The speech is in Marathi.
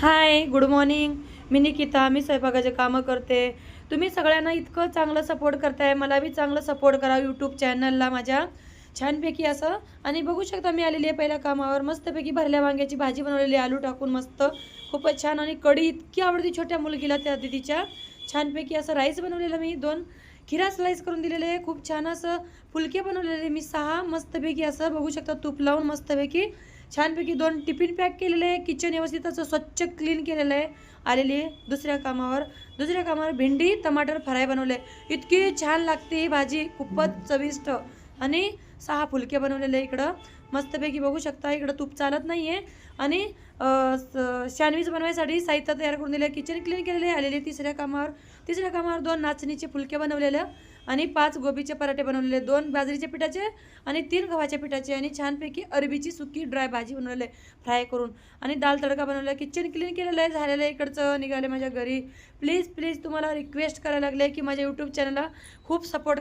हाय गुड मॉर्निंग मी निकिता मी स्वयंपाकाचे कामं करते. तुम्ही सगळ्यांना इतकं चांगलं सपोर्ट करताय मला बी चांगलं सपोर्ट करा यूट्यूब चॅनलला माझ्या. छानपैकी असं. आणि बघू शकता मी आलेली आहे पहिल्या कामावर. मस्तपैकी भरल्या वांग्याची भाजी बनवलेली आहे, आलू टाकून मस्त. खूपच छान आणि कढी इतकी आवडती छोट्या मुलगीला त्या दिदीच्या. छानपैकी असं राईस बनवलेलं मी दोन खिरा स्लाईस करून दिलेले आहे. खूप छान असं फुलके बनवलेले मी सहा मस्तपैकी असं बघू शकता तूप लावून मस्तपैकी छानपैकी दोन टिफिन पॅक केलेले आहे. किचन व्यवस्थित असं स्वच्छ क्लीन केलेलं आहे. आलेली आहे दुसऱ्या कामावर. दुसऱ्या कामावर भेंडी टमाटर फ्राय बनवले. इतकी छान लागते ही भाजी. खूपच चविष्ट. आणि सहा फुलके बनवलेले इकडं. मस्तपैकी बघू शकता इकडं तूप चालत नाही आहे आणि सँडविच बनवायसाठी साहित्य तयार करून दिलं किचन क्लीन केलेले आहे आलेले तिसऱ्या कामावर. तिसऱ्या कामावर दोन नाचणीचे फुलके बनवलेले आणि पाच गोबीचे पराठे बनवलेले दोन बाजरीच्या पिठाचे आणि तीन गव्हाच्या पिठाचे आणि छानपैकी अरबीची सुकी ड्राय भाजी बनवलेली फ्राय करून. आणि दाल तडका बनवलेला किचन क्लीन केलेलं आहे झालेलं आहे इकडचं निघाले माझ्या घरी. प्लीज प्लीज तुम्हाला रिक्वेस्ट करायला लागले की माझ्या यूट्यूब चॅनलला खूप सपोर्ट